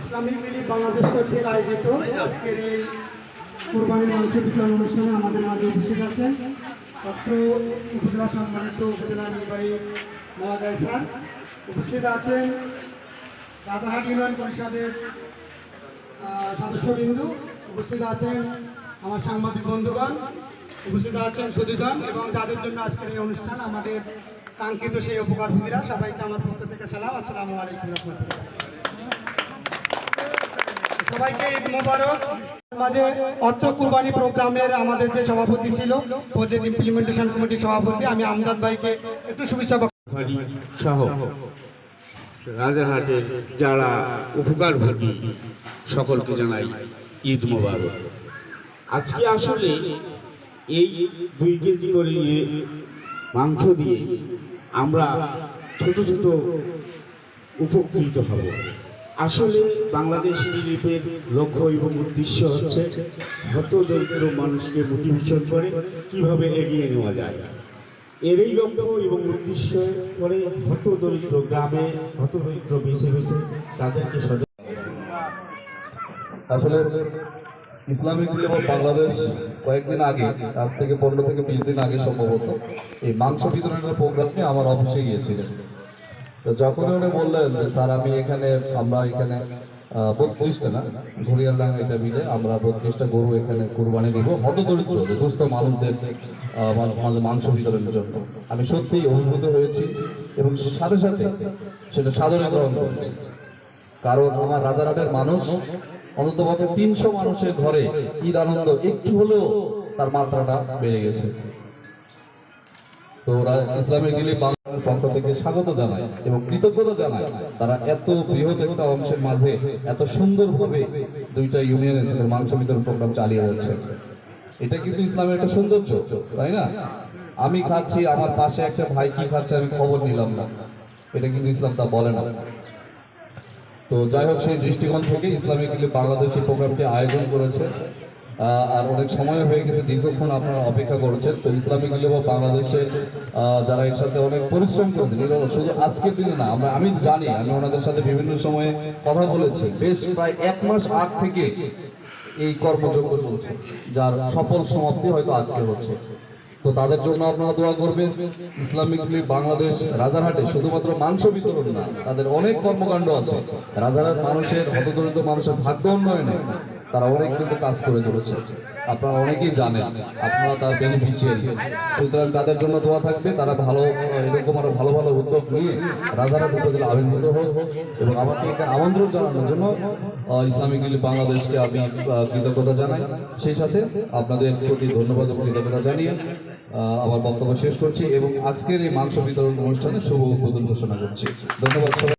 Islamic Bangladesh কর্তৃক আয়োজিত আজকের এই কোরবানি মাংস বিতরণ অনুষ্ঠানে আমাদের মাঝে উপস্থিত আছেন অত্র উপজেলা সম্মানিত আছেন রাজাহাট ইউনিয়ন পরিষদের সদস্যবৃন্দু। উপস্থিত আছেন আমার সাংবাদিক বন্ধুগণ। উপস্থিত আছেন সুদীজন এবং যাদের জন্য আজকের এই অনুষ্ঠান আমাদের কাঙ্ক্ষিত সেই উপকারভূমিরা সবাইকে আমার পক্ষ থেকে সালাম। আসসালামু আলাইকুম রহমতুল্লাহ। সবাইকে ঈদ মোবারক। মাঝে অর্থ কুরবানি প্রোগ্রামের আমাদের যে সভাপতি ছিল, প্রজেক্ট ইমপ্লিমেন্টেশন কমিটির সভাপতি, আমি আমজাদ ভাইকে একটু শুভেচ্ছা সহ রাজারহাটের যারা উপকার উপকারভোগী, সকলকে জানাই ঈদ মোবারক। আজকে আসলে এই দুই কেজি করে মাংস দিয়ে আমরা ছোট ছোট উপকৃত হব। আসলে বাংলাদেশ রিলিফের লক্ষ্য এবং উদ্দেশ্য হচ্ছে হত দরিদ্র মানুষকে মোটিভেশন করে কীভাবে এগিয়ে নেওয়া যায়। এরই লক্ষ্য এবং উদ্দেশ্য করে হত দরিদ্র গ্রামে হত দরিদ্র বেছে বেছে তাদেরকে আসলে ইসলামিক অফ বাংলাদেশ কয়েকদিন আগে, আজ থেকে পনেরো থেকে বিশ দিন আগে সম্ভবত, এই মাংস বিতরণের প্রোগ্রামে আমার অফিসে গিয়েছিলেন। তো যখন উনি বললেন যে, স্যার, আমি এখানে, আমরা এখানে বত্রিশটা না ঘুরিয়ালাং এটা মিলে আমরা বত্রিশটা গরু এখানে কুরবানি দিব হত দরিদ্র দুস্থ মানুষদের মাংস বিতরণের জন্য। আমি সত্যিই অভিভূত হয়েছি এবং সাথে সাথে সেটা সাদরে গ্রহণ করেছি। কারণ আমার রাজারহাটের মানুষ অন্তত তিনশো মানুষের ঘরে ঈদ আনন্দ একটু হলেও তার মাত্রাটা বেড়ে গেছে। তো ওরা ইসলামিক গিলি বাংলার পক্ষ থেকে স্বাগত জানায় এবং কৃতজ্ঞতা জানায়। তারা এত বৃহৎ একটা অংশের মাঝে এত সুন্দরভাবে দুইটা ইউনিয়নের তাদের মাংস বিতরণ প্রোগ্রাম চালিয়ে যাচ্ছে। এটা কিন্তু ইসলামের একটা সৌন্দর্য, তাই না? আমি খাচ্ছি, আমার পাশে একটা ভাই কি খাচ্ছে আমি খবর নিলাম না। এটা কিন্তু ইসলাম তা বলে না। তো যাই হোক, সেই দৃষ্টিকোণ থেকে ইসলামিক এই প্রোগ্রামটি আয়োজন করেছে। আর অনেক সময় হয়ে গেছে, দীর্ঘক্ষণ আপনারা অপেক্ষা করেছেন। তো ইসলামিক অফ বাংলাদেশে যারা এর সাথে অনেক পরিশ্রম করেছেন শুধু আজকের দিনে না, আমরা, আমি জানি, আমি ওনাদের সাথে বিভিন্ন সময়ে কথা বলেছি। বেশ প্রায় এক মাস আগ থেকে এই কর্মযজ্ঞ চলছে, যার সফল সমাপ্তি হয়তো আজকে হচ্ছে। তো তাদের জন্য আপনারা দোয়া করবেন, ইসলামিক লীগ বাংলাদেশ রাজারহাটে শুধুমাত্র মাংস বিতরণ না, তাদের অনেক কর্মকাণ্ড আছে। রাজারহাট মানুষের, হতদরিদ্র মানুষের ভাগ্য উন্নয়নে। তারা অনেক কিন্তু কাজ করে চলেছে। আপনারা অনেকেই জানেন, আপনারা তার বেনিফিশিয়ারি সুতরাং তাদের জন্য দোয়া থাকবে, তারা ভালো, এরকম আরও ভালো ভালো উদ্যোগ নিয়ে রাজারহাট উপজেলা আবির্ভূত হোক এবং আমাকে এখানে আমন্ত্রণ জানানোর জন্য ইসলামিক লীগ বাংলাদেশকে আমি কৃতজ্ঞতা জানাই। সেই সাথে আপনাদের প্রতি ধন্যবাদ এবং কৃতজ্ঞতা জানিয়ে আমার বক্তব্য শেষ করছি এবং আজকের এই মাংস বিতরণ অনুষ্ঠানে শুভ উদ্বোধন ঘোষণা করছি। ধন্যবাদ